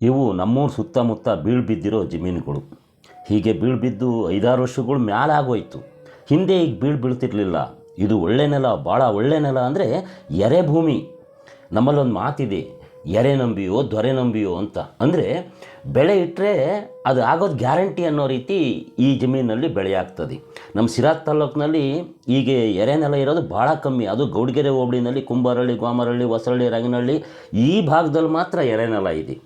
ಇವು ನಮ್ಮೂರು ಸುತ್ತಮುತ್ತ ಬೀಳ್ಬಿದ್ದಿರೋ ಜಮೀನುಗಳು. ಹೀಗೆ ಬೀಳ್ಬಿದ್ದು ಐದಾರು ವರ್ಷಗಳು ಮ್ಯಾಲೆ ಆಗೋಯ್ತು. ಹಿಂದೆ ಈಗ ಬೀಳು ಬೀಳ್ತಿರ್ಲಿಲ್ಲ. ಇದು ಒಳ್ಳೆ ನೆಲ ಭಾಳ ಒಳ್ಳೆ ನೆಲ ಅಂದರೆ ಎರೆ ಭೂಮಿ. ನಮ್ಮಲ್ಲೊಂದು ಮಾತಿದೆ, ಎರೆ ನಂಬಿಯೋ ದೊರೆ ನಂಬಿಯೋ ಅಂತ. ಅಂದರೆ ಬೆಳೆ ಇಟ್ಟರೆ ಅದು ಆಗೋದು ಗ್ಯಾರಂಟಿ ಅನ್ನೋ ರೀತಿ ಈ ಜಮೀನಲ್ಲಿ ಬೆಳೆ ಆಗ್ತದೆ. ನಮ್ಮ ಸಿರಾತ್ ತಾಲೂಕಿನಲ್ಲಿ ಈಗ ಎರೆ ನೆಲ ಇರೋದು ಭಾಳ ಕಮ್ಮಿ. ಅದು ಗೌಡಗೆರೆ ಹೋಬಳಿನಲ್ಲಿ ಕುಂಬಾರಳ್ಳಿ ಗೋಮರಳ್ಳಿ ಹೊಸರಳ್ಳಿ, ರಂಗನಹಳ್ಳಿ ಈ ಭಾಗದಲ್ಲಿ ಮಾತ್ರ ಎರೆ ನೆಲ ಇದೆ.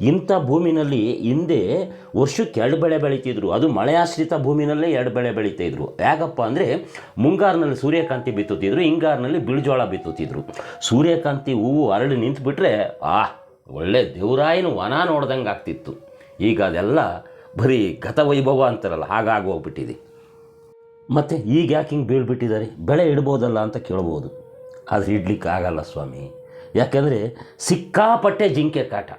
ಇಂಥ ಭೂಮಿನಲ್ಲಿ ಹಿಂದೆ ವರ್ಷಕ್ಕೆ ಎರಡು ಬೆಳೆ ಬೆಳೀತಿದ್ರು. ಅದು ಮಳೆಯಾಶ್ರಿತ ಭೂಮಿನಲ್ಲೇ ಎರಡು ಬೆಳೆ ಬೆಳೀತಿದ್ರು. ಯಾಕಪ್ಪ ಅಂದರೆ ಮುಂಗಾರಿನಲ್ಲಿ ಸೂರ್ಯಕಾಂತಿ ಬಿತ್ತುತ್ತಿದ್ರು, ಹಿಂಗಾರಿನಲ್ಲಿ ಬಿಳಿಜೋಳ ಬಿತ್ತುತ್ತಿದ್ರು. ಸೂರ್ಯಕಾಂತಿ ಹೂವು ಅರಳಿ ನಿಂತುಬಿಟ್ರೆ, ಆ, ಒಳ್ಳೆ ದೇವರಾಯನ ವನ ನೋಡ್ದಂಗೆ ಆಗ್ತಿತ್ತು. ಈಗ ಅದೆಲ್ಲ ಬರೀ ಗತವೈಭವ ಅಂತಾರಲ್ಲ, ಹಾಗಾಗಿ ಹೋಗ್ಬಿಟ್ಟಿದೆ. ಮತ್ತು ಈಗ ಯಾಕೆ ಹಿಂಗೆ ಬೀಳ್ಬಿಟ್ಟಿದ್ದಾರೆ? ಬೆಳೆ ಇಡ್ಬೋದಲ್ಲ ಅಂತ ಕೇಳ್ಬೋದು. ಆದರೆ ಇಡ್ಲಿಕ್ಕೆ ಆಗಲ್ಲ ಸ್ವಾಮಿ. ಯಾಕೆಂದರೆ ಸಿಕ್ಕಾಪಟ್ಟೆ ಜಿಂಕೆ ಕಾಟ.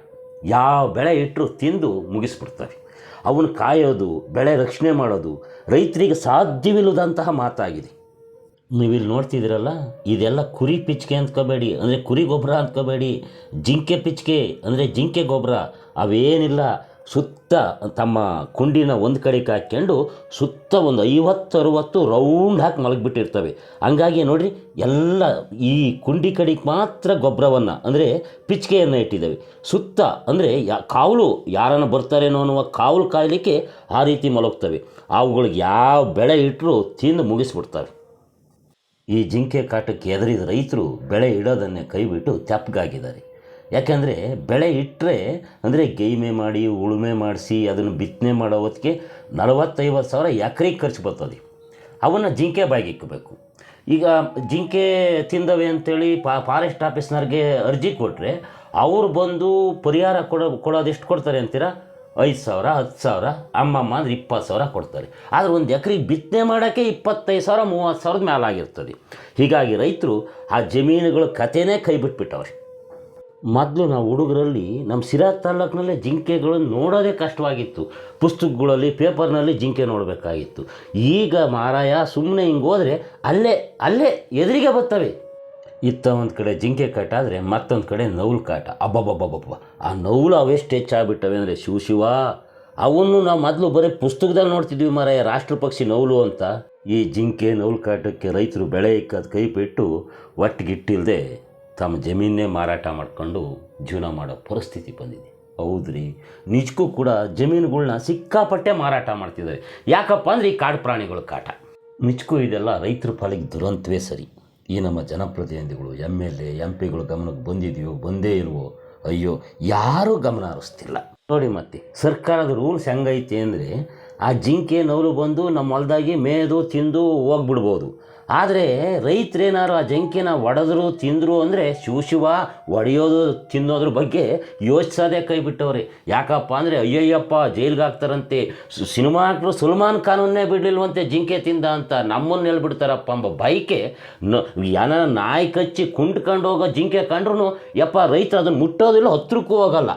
ಯಾವ ಬೆಳೆ ಇಟ್ಟರು ತಿಂದು ಮುಗಿಸ್ಬಿಡ್ತಾರೆ. ಅವನು ಕಾಯೋದು, ಬೆಳೆ ರಕ್ಷಣೆ ಮಾಡೋದು, ರೈತರಿಗೆ ಸಾಧ್ಯವಿಲ್ಲದಂತಹ ಮಾತಾಗಿದೆ. ನೀವಿಲ್ಲಿ ನೋಡ್ತಿದ್ದೀರಲ್ಲ, ಇದೆಲ್ಲ ಕುರಿ ಪಿಚ್ಕೆ ಅಂದ್ಕೋಬೇಡಿ ಅಂದರೆ ಕುರಿ ಗೊಬ್ಬರ ಅಂದ್ಕೋಬೇಡಿ ಜಿಂಕೆ ಪಿಚ್ಕೆ, ಅಂದರೆ ಜಿಂಕೆ ಗೊಬ್ಬರ ಅವೇನಿಲ್ಲ ಸುತ್ತ ತಮ್ಮ ಕುಂಡಿನ ಒಂದು ಕಡೆಗೆ ಹಾಕ್ಕೊಂಡು ಸುತ್ತ ಒಂದು ಐವತ್ತು ಅರುವತ್ತು ರೌಂಡ್ ಹಾಕಿ ಮಲಗಿಬಿಟ್ಟಿರ್ತವೆ. ಹಂಗಾಗಿ ನೋಡಿರಿ, ಎಲ್ಲ ಈ ಕುಂಡಿ ಕಡೆಗೆ ಮಾತ್ರ ಗೊಬ್ಬರವನ್ನು ಅಂದರೆ ಪಿಚ್ಕೆಯನ್ನು ಇಟ್ಟಿದ್ದಾವೆ. ಸುತ್ತ ಅಂದರೆ ಯಾ, ಕಾವಲು ಯಾರನ್ನ ಬರ್ತಾರೇನೋ ಅನ್ನುವ ಕಾವಲು ಕಾಯಲಿಕ್ಕೆ ಆ ರೀತಿ ಮಲಗ್ತವೆ. ಅವುಗಳಿಗೆ ಯಾವ ಬೆಳೆ ಇಟ್ಟರೂ ತಿಂದು ಮುಗಿಸ್ಬಿಡ್ತವೆ. ಈ ಜಿಂಕೆ ಕಾಟಕ್ಕೆ ಎದರಿದ ರೈತರು ಬೆಳೆ ಇಡೋದನ್ನೇ ಕೈಬಿಟ್ಟು ತೆಪ್ಪಗಾಗಿದ್ದಾರೆ ಯಾಕೆಂದರೆ ಬೆಳೆ ಇಟ್ಟರೆ ಅಂದರೆ ಗೈಮೆ ಮಾಡಿ, ಉಳುಮೆ ಮಾಡಿಸಿ, ಅದನ್ನು ಬಿತ್ತನೆ ಮಾಡೋ ಹೊತ್ತಿಗೆ ನಲವತ್ತೈವತ್ತು ಸಾವಿರ ಎಕರೆಗೆ ಖರ್ಚು ಬರ್ತದೆ. ಅವನ್ನು ಜಿಂಕೆ ಬಾಯಿಗೆ ಇಕ್ಕಬೇಕು ಈಗ ಜಿಂಕೆ ತಿಂದವೆ ಅಂತೇಳಿ ಪಾ ಫಾರೆಸ್ಟ್ ಆಫೀಸ್ನವ್ರಿಗೆ ಅರ್ಜಿ ಕೊಟ್ಟರೆ ಅವ್ರು ಬಂದು ಪರಿಹಾರ ಕೊಡೋ, ಕೊಡೋದು ಕೊಡ್ತಾರೆ ಅಂತೀರಾ? ಐದು ಸಾವಿರ, ಹತ್ತು ಸಾವಿರ, ಅಮ್ಮಮ್ಮ ಅಂದರೆ ಇಪ್ಪತ್ತು ಸಾವಿರ ಕೊಡ್ತಾರೆ. ಆದರೆ ಒಂದು ಎಕರೆಗೆ ಬಿತ್ತನೆ ಮಾಡೋಕ್ಕೆ ಇಪ್ಪತ್ತೈದು ಸಾವಿರ, ಮೂವತ್ತು ಸಾವಿರದ ಮೇಲಾಗಿರ್ತದೆ ಹೀಗಾಗಿ ರೈತರು ಆ ಜಮೀನುಗಳ ಕಥೆನೇ ಕೈ ಬಿಟ್ಬಿಟ್ಟವ್ರೆ. ಮೊದಲು ನಾವು ಹುಡುಗರಲ್ಲಿ ನಮ್ಮ ಸಿರಾ ತಾಲೂಕಿನಲ್ಲೇ ಜಿಂಕೆಗಳನ್ನು ನೋಡೋದೇ ಕಷ್ಟವಾಗಿತ್ತು. ಪುಸ್ತಕಗಳಲ್ಲಿ, ಪೇಪರ್ನಲ್ಲಿ ಜಿಂಕೆ ನೋಡಬೇಕಾಗಿತ್ತು. ಈಗ ಮಾರಾಯ ಸುಮ್ಮನೆ ಹಿಂಗೆ ಹೋದರೆ ಅಲ್ಲೇ ಅಲ್ಲೇ ಎದುರಿಗೆ ಬರ್ತವೆ. ಇತ್ತ ಒಂದು ಕಡೆ ಜಿಂಕೆ ಕಾಟ ಆದರೆ ಮತ್ತೊಂದು ಕಡೆ ನೌಲು ಕಾಟ. ಅಬ್ಬಬ್ಬಬ್ಬಬ್ಬ ಆ ನೌಲು ಅವೆಷ್ಟು ಹೆಚ್ಚಾಗ್ಬಿಟ್ಟವೆ ಅಂದರೆ ಶಿವ ಶಿವ. ಅವನ್ನು ನಾವು ಮೊದಲು ಬರೀ ಪುಸ್ತಕದಲ್ಲಿ ನೋಡ್ತಿದ್ವಿ ಮಾರಾಯ, ರಾಷ್ಟ್ರ ಪಕ್ಷಿ ನೌಲು ಅಂತ. ಈ ಜಿಂಕೆ, ನೌಲು ಕಾಟಕ್ಕೆ ರೈತರು ಬೆಳೆ ಇಕ್ಕದ ಕೈ ಬಿಟ್ಟು ಒಟ್ಟಿಗಿಟ್ಟಿಲ್ಲದೆ ತಮ್ಮ ಜಮೀನೇ ಮಾರಾಟ ಮಾಡ್ಕೊಂಡು ಜೀವನ ಮಾಡೋ ಪರಿಸ್ಥಿತಿ ಬಂದಿದೆ. ಹೌದ್ರಿ? ನಿಜಕ್ಕೂ ಕೂಡ ಜಮೀನುಗಳ್ನ ಸಿಕ್ಕಾಪಟ್ಟೆ ಮಾರಾಟ ಮಾಡ್ತಿದ್ದಾರೆ. ಯಾಕಪ್ಪ ಅಂದರೆ ಈ ಕಾಡು ಪ್ರಾಣಿಗಳ ಕಾಟ. ನಿಜಕ್ಕೂ ಇದೆಲ್ಲ ರೈತರ ಪಾಲಿಗೆ ದುರಂತವೇ ಸರಿ. ಈ ನಮ್ಮ ಜನಪ್ರತಿನಿಧಿಗಳು, ಎಂ ಎಲ್ ಎ, ಎಂ ಪಿಗಳು ಗಮನಕ್ಕೆ ಬಂದಿದೆಯೋ, ಬಂದೇ ಇಲ್ವೋ? ಅಯ್ಯೋ, ಯಾರೂ ಗಮನ ಹರಿಸ್ತಿಲ್ಲ. ನೋಡಿ ಮತ್ತೆ, ಸರ್ಕಾರದ ರೂಲ್ಸ್ ಹೆಂಗೈತೆ ಅಂದರೆ ಆ ಜಿಂಕೆ ನವಲು ಬಂದು ನಮ್ಮ ಹೊಲದಾಗಿ ಮೇದು, ತಿಂದು ಹೋಗ್ಬಿಡ್ಬೋದು. ಆದರೆ ರೈತರೇನಾರು ಆ ಜಿಂಕೆನ ಒಡೆದ್ರು, ತಿಂದರು ಅಂದರೆ ಶಿವ ಶಿವ ಒಡೆಯೋದು, ತಿನ್ನೋದ್ರ ಬಗ್ಗೆ ಯೋಚಿಸೋದೇ ಕೈ ಬಿಟ್ಟವ್ರಿ. ಯಾಕಪ್ಪ ಅಂದರೆ ಅಯ್ಯಯ್ಯಪ್ಪ ಜೈಲ್ಗೆ ಹಾಕ್ತಾರಂತೆ ಸಿನಿಮಾ ಆಕ್ಟ್ರು ಸುಲ್ಮಾನ್ ಖಾನನ್ನೇ ಬಿಡಲಿಲ್ವಂತೆ ಜಿಂಕೆ ತಿಂದ ಅಂತ ನಮ್ಮನ್ನು ಹೇಳ್ಬಿಡ್ತಾರಪ್ಪ ಎಂಬ ಬೈಕೆ. ನ ನಾಯಿ ಕಚ್ಚಿ ಕುಂಟ್ಕೊಂಡು ಹೋಗೋ ಜಿಂಕೆ ಕಂಡ್ರು ಯಪ್ಪ ರೈತರು ಅದನ್ನು ಮುಟ್ಟೋದಿಲ್ಲ, ಹತ್ರಕ್ಕೂ ಹೋಗಲ್ಲ.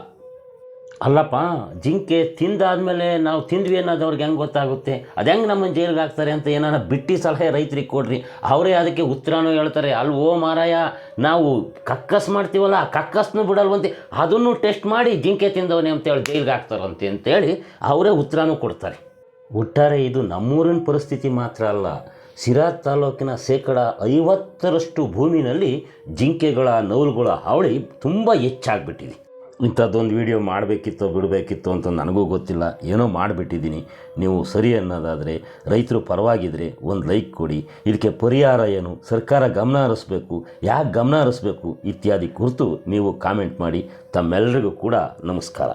ಅಲ್ಲಪ್ಪ, ಜಿಂಕೆ ತಿಂದಾದಮೇಲೆ ನಾವು ತಿಂದ್ವಿ ಅನ್ನೋದು ಅವ್ರಿಗೆ ಹೆಂಗೆ ಗೊತ್ತಾಗುತ್ತೆ? ಅದು ಹೆಂಗೆ ನಮ್ಮನ್ನು ಜೈಲಿಗೆ ಹಾಕ್ತಾರೆ ಅಂತ ಏನಾರ ಬಿಟ್ಟಿ ಸಲಹೆ ರೈತರಿಗೆ ಕೊಡ್ರಿ. ಅವರೇ ಅದಕ್ಕೆ ಉತ್ತರನೂ ಹೇಳ್ತಾರೆ ಅಲ್ಲಿ ಓ ಮಾರಾಯ, ನಾವು ಕಕ್ಕಸ್ ಮಾಡ್ತೀವಲ್ಲ, ಆ ಕಕ್ಕಸ್ನು ಬಿಡಲ್ವಂತೆ, ಅದನ್ನು ಟೆಸ್ಟ್ ಮಾಡಿ ಜಿಂಕೆ ತಿಂದವನೇ ಅಂತೇಳಿ ಜೈಲಿಗೆ ಹಾಕ್ತಾರಂತೆ ಅಂತೇಳಿ ಅವರೇ ಉತ್ತರನೂ ಕೊಡ್ತಾರೆ. ಒಟ್ಟಾರೆ ಇದು ನಮ್ಮೂರಿನ ಪರಿಸ್ಥಿತಿ ಮಾತ್ರ ಅಲ್ಲ. ಸಿರಾ ತಾಲೂಕಿನ ಶೇಕಡ ಐವತ್ತರಷ್ಟು ಭೂಮಿನಲ್ಲಿ ಜಿಂಕೆಗಳ ನೌಲುಗಳ ಹಾವಳಿ ತುಂಬ ಹೆಚ್ಚಾಗ್ಬಿಟ್ಟಿದೆ. ಇಂಥದ್ದೊಂದು ವಿಡಿಯೋ ಮಾಡಬೇಕಿತ್ತೋ, ಬಿಡಬೇಕಿತ್ತು ಅಂತ ನನಗೂ ಗೊತ್ತಿಲ್ಲ. ಏನೋ ಮಾಡಿಬಿಟ್ಟಿದ್ದೀನಿ. ನೀವು ಸರಿ ಅನ್ನೋದಾದರೆ, ರೈತರು ಪರವಾಗಿದ್ದರೆ ಒಂದು ಲೈಕ್ ಕೊಡಿ. ಇದಕ್ಕೆ ಪರಿಹಾರ ಏನು? ಸರ್ಕಾರ ಗಮನ ಹರಿಸ್ಬೇಕು. ಯಾಕೆ ಗಮನ ಹರಿಸ್ಬೇಕು? ಇತ್ಯಾದಿ ಕುರಿತು ನೀವು ಕಾಮೆಂಟ್ ಮಾಡಿ. ತಮ್ಮೆಲ್ಲರಿಗೂ ಕೂಡ ನಮಸ್ಕಾರ.